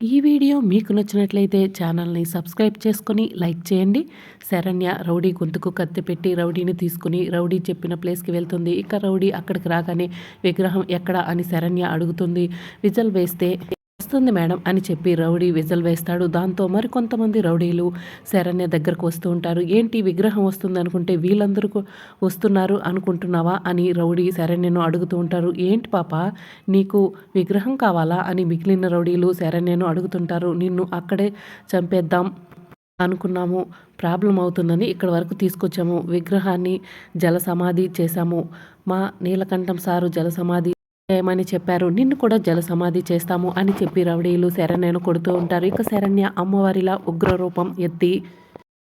ఈ వీడియో మీకు నచ్చినట్లయితే ఛానల్ని సబ్స్క్రైబ్ చేసుకొని లైక్ చేయండి. శరణ్య రౌడీ గొంతుకు కత్తి పెట్టి రౌడీని తీసుకుని రౌడీ చెప్పిన ప్లేస్కి వెళ్తుంది. ఇక రౌడీ అక్కడికి రాగానే విగ్రహం ఎక్కడ అని శరణ్య అడుగుతుంది. విజల్ వేస్తే వస్తుంది మేడం అని చెప్పి రౌడీ విజల్ వేస్తాడు. దాంతో మరికొంతమంది రౌడీలు శరణ్య దగ్గరకు వస్తూ ఉంటారు. ఏంటి విగ్రహం వస్తుంది అనుకుంటే వీళ్ళందరూ వస్తున్నారు అనుకుంటున్నావా అని రౌడీ శరణ్యను అడుగుతూ ఉంటారు. ఏంటి పాప నీకు విగ్రహం కావాలా అని మిగిలిన రౌడీలు శరణ్యను అడుగుతుంటారు. నిన్ను అక్కడే చంపేద్దాం అనుకున్నాము. ప్రాబ్లం అవుతుందని ఇక్కడ వరకు తీసుకొచ్చాము. విగ్రహాన్ని జల సమాధి చేశాము. మా నీలకంఠం సారు జల ఏమని చెప్పారు? నిన్ను కూడా జల సమాధి చేస్తాము అని చెప్పి రౌడీలు శరణ్యను కొడుతూ ఉంటారు. ఇక శరణ్య అమ్మవారిలా ఉగ్రరూపం ఎత్తి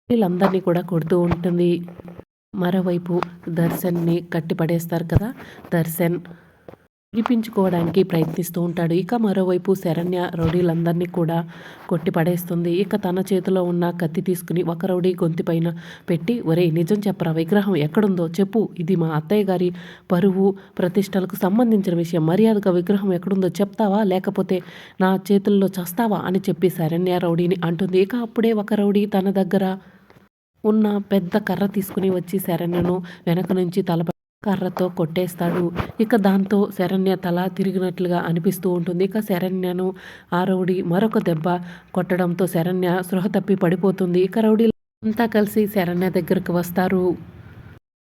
వీళ్ళందరినీ కూడా కొడుతూ ఉంటుంది. మరోవైపు దర్శన్ని కట్టిపడేస్తారు కదా? దర్శన్ విడిపించుకోవడానికి ప్రయత్నిస్తూ ఉంటాడు. ఇక మరోవైపు శరణ్య రౌడీలందరినీ కూడా కొట్టి పడేస్తుంది. ఇక తన చేతిలో ఉన్న కత్తి తీసుకుని ఒక రౌడీ గొంతి పైన పెట్టి ఒరే నిజం చెప్పరా విగ్రహం ఎక్కడుందో చెప్పు. ఇది మా అత్తయ్య గారి పరువు ప్రతిష్టలకు సంబంధించిన విషయం. మర్యాదగా విగ్రహం ఎక్కడుందో చెప్తావా? లేకపోతే నా చేతుల్లో చస్తావా? అని చెప్పి శరణ్య రౌడీని అంటుంది. ఇక అప్పుడే ఒక రౌడీ తన దగ్గర ఉన్న పెద్ద కర్ర తీసుకుని వచ్చి శరణ్యను వెనక నుంచి తలప కర్రతో కొట్టేస్తాడు. ఇక దాంతో శరణ్య తల తిరిగినట్లుగా అనిపిస్తూ ఉంటుంది. ఇక శరణ్యను ఆ రౌడీ మరొక దెబ్బ కొట్టడంతో శరణ్య సృహ తప్పి పడిపోతుంది. ఇక రౌడీ అంతా కలిసి శరణ్య దగ్గరకు వస్తారు.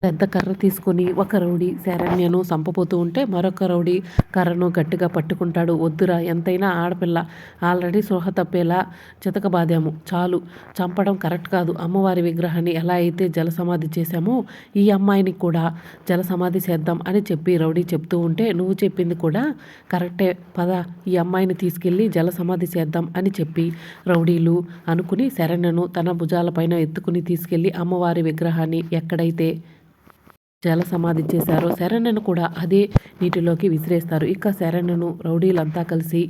పెద్ద కర్ర తీసుకొని ఒక రౌడీ శరణ్యను చంపబోతూ ఉంటే మరొక రౌడీ కర్రను గట్టిగా పట్టుకుంటాడు. వద్దురా ఎంతైనా ఆడపిల్ల. ఆల్రెడీ సృహ తప్పేలా చితకబాదాము. చాలు. చంపడం కరెక్ట్ కాదు. అమ్మవారి విగ్రహాన్ని ఎలా అయితే జల సమాధి చేశామో ఈ అమ్మాయిని కూడా జల సమాధి చేద్దాం అని చెప్పి రౌడీ చెప్తూ ఉంటే నువ్వు చెప్పింది కూడా కరెక్టే. పద ఈ అమ్మాయిని తీసుకెళ్ళి జల సమాధి చేద్దాం అని చెప్పి రౌడీలు అనుకుని శరణ్యను తన భుజాలపైన ఎత్తుకుని తీసుకెళ్ళి అమ్మవారి విగ్రహాన్ని ఎక్కడైతే జల సమాధి చేశారో శరణ్యను కూడా అదే నీటిలోకి విసిరేస్తారు. ఇక శరణ్యను రౌడీలంతా కలిసి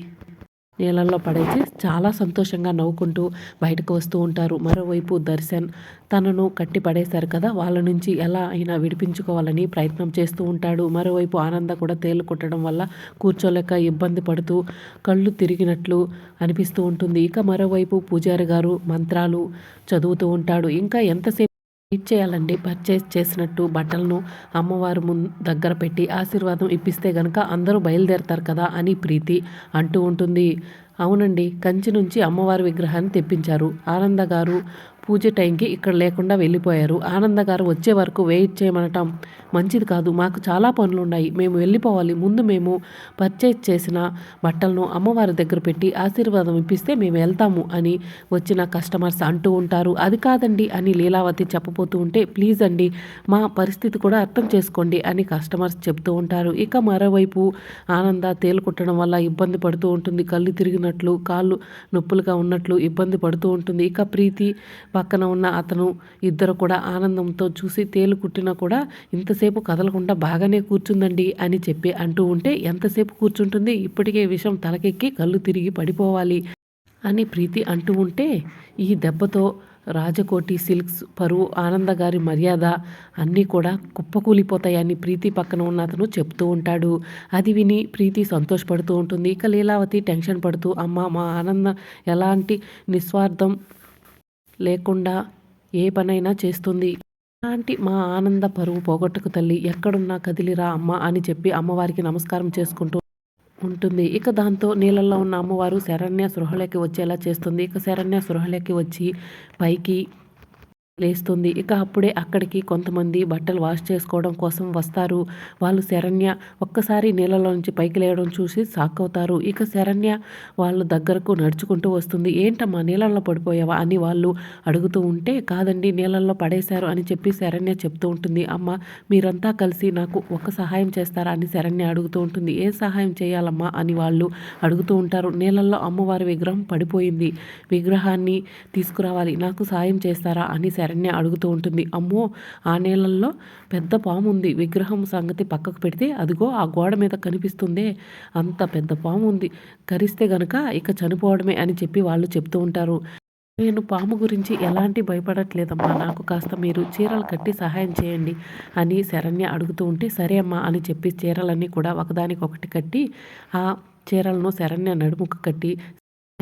నీళ్ళల్లో పడేసి చాలా సంతోషంగా నవ్వుకుంటూ బయటకు వస్తూ ఉంటారు. మరోవైపు దర్శన్ తనను కట్టి పడేశారు కదా వాళ్ళ నుంచి ఎలా అయినా విడిపించుకోవాలని ప్రయత్నం చేస్తూ ఉంటాడు. మరోవైపు ఆనంద కూడా తేలు కుట్టడం వల్ల కూర్చోలేక ఇబ్బంది పడుతూ కళ్ళు తిరిగినట్లు అనిపిస్తూ ఉంటుంది. ఇక మరోవైపు పూజారి గారు మంత్రాలు చదువుతూ ఉంటాడు. ఇంకా ఎంతసేపు ఇట్ చేయాలండి. పర్చేస్ చేసినట్టు బట్టలను అమ్మవారు ముందు దగ్గర పెట్టి ఆశీర్వాదం ఇప్పిస్తే గనక అందరూ బయలుదేరతారు కదా అని ప్రీతి అంటూ ఉంటుంది. అవునండి. కంచి నుంచి అమ్మవారి విగ్రహాన్ని తెప్పించారు. ఆనంద గారు పూజ టైంకి ఇక్కడ లేకుండా వెళ్ళిపోయారు. ఆనంద గారు వచ్చే వరకు వెయిట్ చేయమనటం మంచిది కాదు. మాకు చాలా పనులు ఉన్నాయి మేము వెళ్ళిపోవాలి. ముందు మేము పర్చేజ్ చేసిన బట్టలను అమ్మవారి దగ్గర పెట్టి ఆశీర్వాదం ఇప్పిస్తే మేము వెళ్తాము అని వచ్చిన కస్టమర్స్ అంటూ ఉంటారు. అది కాదండి అని లీలావతి చెప్పబోతూ ఉంటే ప్లీజ్ అండి మా పరిస్థితి కూడా అర్థం చేసుకోండి అని కస్టమర్స్ చెప్తూ ఉంటారు. ఇక మరోవైపు ఆనంద తేలుకుట్టడం వల్ల ఇబ్బంది పడుతూ ఉంటుంది. కళ్ళు తిరిగినట్లు కాళ్ళు నొప్పులుగా ఉన్నట్లు ఇబ్బంది పడుతూ ఉంటుంది. ఇక ప్రీతి పక్కన ఉన్న అతను ఇద్దరు కూడా ఆనందంతో చూసి తేలు కుట్టినా కూడా ఇంతసేపు కదలకుండా బాగానే కూర్చుందండి అని చెప్పి అంటూ ఉంటే ఎంతసేపు కూర్చుంటుంది? ఇప్పటికే విషయం తలకెక్కి కళ్ళు తిరిగి పడిపోవాలి అని ప్రీతి అంటూ ఉంటే ఈ దెబ్బతో రాజకోటి సిల్క్స్ పరువు ఆనంద గారి మర్యాద అన్నీ కూడా కుప్పకూలిపోతాయని ప్రీతి పక్కన ఉన్న అతను చెప్తూ ఉంటాడు. అది విని ప్రీతి సంతోషపడుతూ ఉంటుంది. ఇక లీలావతి టెన్షన్ పడుతూ అమ్మ మా ఆనంద ఎలాంటి నిస్వార్థం లేకుండా ఏ పనైనా చేస్తుంది. అలాంటి మా ఆనంద పరువు పోగొట్టుకు తల్లి ఎక్కడున్నా కదిలిరా అమ్మ అని చెప్పి అమ్మవారికి నమస్కారం చేసుకుంటూ ఉంటుంది. ఇక దాంతో నీళ్ళల్లో ఉన్న అమ్మవారు శరణ్య సృహలోకి వచ్చేలా చేస్తుంది. ఇక శరణ్య సృహలోకి వచ్చి పైకి లేస్తుంది. ఇక అప్పుడే అక్కడికి కొంతమంది బట్టలు వాష్ చేసుకోవడం కోసం వస్తారు. వాళ్ళు శరణ్య ఒక్కసారి నీళ్ళలో నుంచి పైకి లేయడం చూసి షాక్ అవుతారు ఇక శరణ్య వాళ్ళ దగ్గరకు నడుచుకుంటూ వస్తుంది. ఏంటమ్మా నీళ్ళల్లో పడిపోయావా? అని వాళ్ళు అడుగుతూ ఉంటే కాదండి నీళ్ళల్లో పడేశారు అని చెప్పి శరణ్య చెప్తూ ఉంటుంది. అమ్మ మీరంతా కలిసి నాకు ఒక సహాయం చేస్తారా? అని శరణ్య అడుగుతూ ఉంటుంది. ఏ సహాయం చేయాలమ్మా? అని వాళ్ళు అడుగుతూ ఉంటారు. నీళ్ళల్లో అమ్మవారి విగ్రహం పడిపోయింది. విగ్రహాన్ని తీసుకురావాలి. నాకు సహాయం చేస్తారా? అని శరణ్య శరణ్య అడుగుతూ ఉంటుంది. అమ్మో ఆ నీళ్ళల్లో పెద్ద పాము ఉంది విగ్రహం సంగతి పక్కకు పెడితే అదిగో ఆ గోడ మీద కనిపిస్తుందే. అంత పెద్ద పాము ఉంది కరిస్తే గనక ఇక చనిపోవడమే అని చెప్పి వాళ్ళు చెప్తూ ఉంటారు. నేను పాము గురించి ఎలాంటి భయపడట్లేదమ్మా. నాకు కాస్త మీరు చీరలు కట్టి సహాయం చేయండి అని శరణ్య అడుగుతూ ఉంటే సరే అమ్మా అని చెప్పి చీరలన్నీ కూడా ఒకదానికొకటి కట్టి ఆ చీరలను శరణ్య నడుముకు కట్టి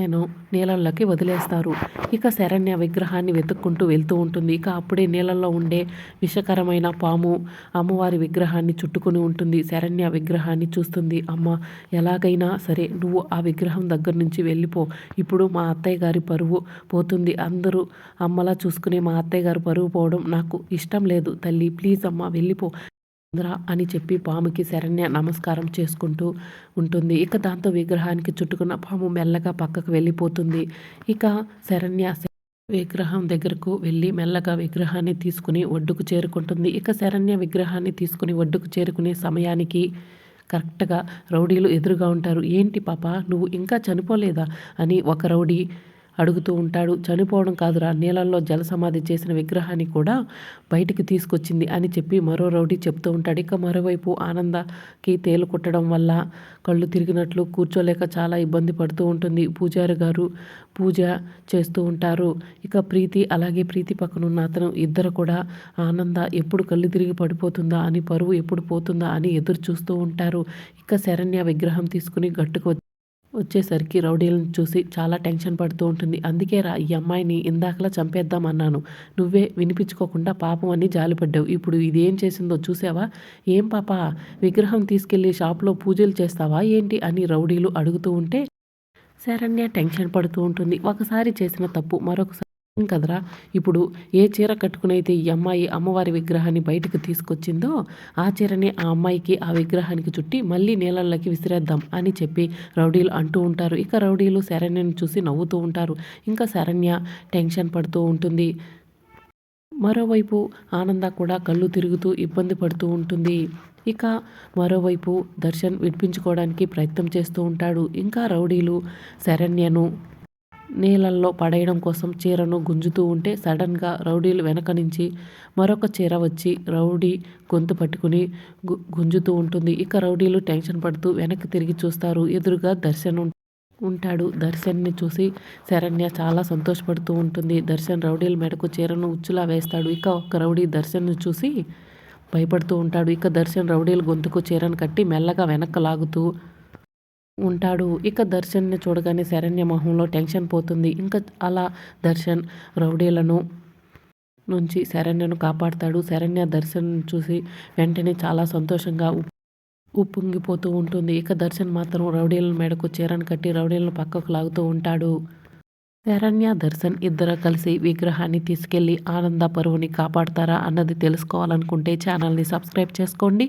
నేను నీళ్ళల్లోకి వదిలేస్తారు. ఇక శరణ్య విగ్రహాన్ని వెతుక్కుంటూ వెళ్తూ ఉంటుంది. ఇక అప్పుడే నీళ్ళల్లో ఉండే విషకరమైన పాము అమ్మవారి విగ్రహాన్ని చుట్టుకుని ఉంటుంది. శరణ్య విగ్రహాన్ని చూస్తుంది. అమ్మ ఎలాగైనా సరే నువ్వు ఆ విగ్రహం దగ్గర నుంచి వెళ్ళిపో. ఇప్పుడు మా అత్తయ్య గారి పరువు పోతుంది. అందరూ అమ్మలా చూసుకునే మా అత్తయ్య గారు పరువు పోవడం నాకు ఇష్టం లేదు. తల్లి ప్లీజ్ అమ్మ వెళ్ళిపో. అని చెప్పి పాముకి శరణ్య నమస్కారం చేసుకుంటూ ఉంటుంది. ఇక దాంతో విగ్రహానికి చుట్టుకున్న పాము మెల్లగా పక్కకు వెళ్ళిపోతుంది. ఇక శరణ్య విగ్రహం దగ్గరకు వెళ్ళి మెల్లగా విగ్రహాన్ని తీసుకుని ఒడ్డుకు చేరుకుంటుంది. ఇక శరణ్య విగ్రహాన్ని తీసుకుని ఒడ్డుకు చేరుకునే సమయానికి కరెక్ట్గా రౌడీలు ఎదురుగా ఉంటారు. ఏంటి పాప నువ్వు ఇంకా చనిపోలేదా? అని ఒక రౌడీ అడుగుతూ ఉంటాడు చనిపోవడం కాదురా నీళ్ళల్లో జలసమాధి చేసిన విగ్రహాన్ని కూడా బయటికి తీసుకొచ్చింది అని చెప్పి మరో రౌడీ చెప్తూ ఉంటాడు. ఇక మరోవైపు ఆనందకి తేలు కుట్టడం వల్ల కళ్ళు తిరిగినట్లు కూర్చోలేక చాలా ఇబ్బంది పడుతూ ఉంటుంది. పూజారి గారు పూజ చేస్తూ ఉంటారు. ఇక ప్రీతి అలాగే ప్రీతి పక్కన ఉన్న అతను ఇద్దరు కూడా ఆనంద ఎప్పుడు కళ్ళు తిరిగి పడిపోతుందా అని పరువు ఎప్పుడు పోతుందా అని ఎదురు చూస్తూ ఉంటారు. ఇక శరణ్య విగ్రహం తీసుకుని గట్టుకు వచ్చేసరికి రౌడీలను చూసి చాలా టెన్షన్ పడుతూ ఉంటుంది. అందుకే రా ఈ అమ్మాయిని ఇందాకలా చంపేద్దాం అన్నాను. నువ్వే వినిపించుకోకుండా పాపం అని జాలిపడ్డావు. ఇప్పుడు ఇదేం చేసిందో చూసావా? ఏం పాప? విగ్రహం తీసుకెళ్ళి షాప్లో పూజలు చేస్తావా ఏంటి అని రౌడీలు అడుగుతూ ఉంటే శరణ్య టెన్షన్ పడుతూ ఉంటుంది. ఒకసారి చేసిన తప్పు మరొకసారి కదరా? ఇప్పుడు ఏ చీర కట్టుకునైతే ఈ అమ్మాయి అమ్మవారి విగ్రహాన్ని బయటకు తీసుకొచ్చిందో ఆ చీరని ఆ అమ్మాయికి ఆ విగ్రహానికి చుట్టి మళ్ళీ నీళ్ళల్లోకి విసిరేద్దాం అని చెప్పి రౌడీలు అంటూ ఉంటారు. ఇక రౌడీలు శరణ్యను చూసి నవ్వుతూ ఉంటారు. ఇంకా శరణ్య టెన్షన్ పడుతూ ఉంటుంది. మరోవైపు ఆనంద కూడా కళ్ళు తిరుగుతూ ఇబ్బంది పడుతూ ఉంటుంది. ఇక మరోవైపు దర్శన్ విడిపించుకోవడానికి ప్రయత్నం చేస్తూ ఉంటాడు. ఇంకా రౌడీలు శరణ్యను నీళ్ళల్లో పడేయడం కోసం చీరను గుంజుతూ ఉంటే సడన్గా రౌడీలు వెనక నుంచి మరొక చీర వచ్చి రౌడీ గొంతు పట్టుకుని గు- గుంజుతూ ఉంటుంది. ఇక రౌడీలు టెన్షన్ పడుతూ వెనక్కి తిరిగి చూస్తారు. ఎదురుగా దర్శన్ ఉంటాడు. దర్శన్ని చూసి శరణ్య చాలా సంతోషపడుతూ ఉంటుంది. దర్శన్ రౌడీల మెడకు చీరను ఉచ్చులా వేస్తాడు. ఇక ఒక రౌడీ దర్శన్ను చూసి భయపడుతూ ఉంటాడు. ఇక దర్శన్ రౌడీల గొంతుకు చీరను కట్టి మెల్లగా వెనక్కి లాగుతూ ఉంటాడు. ఇక దర్శన్ని చూడగానే శరణ్య మొహంలో టెన్షన్ పోతుంది. ఇంకా అలా దర్శన్ రౌడీలను నుంచి శరణ్యను కాపాడుతాడు. శరణ్య దర్శన్ చూసి వెంటనే చాలా సంతోషంగా ఉప్పొంగిపోతూ ఉంటుంది. ఇక దర్శన్ మాత్రం రౌడీల మేడకు చీరను కట్టి రౌడీలను పక్కకు లాగుతూ ఉంటాడు. శరణ్య దర్శన్ ఇద్దరు కలిసి విగ్రహాన్ని తీసుకెళ్ళి ఆనంద పరువుని కాపాడతారా అన్నది తెలుసుకోవాలనుకుంటే ఛానల్ని సబ్స్క్రైబ్ చేసుకోండి.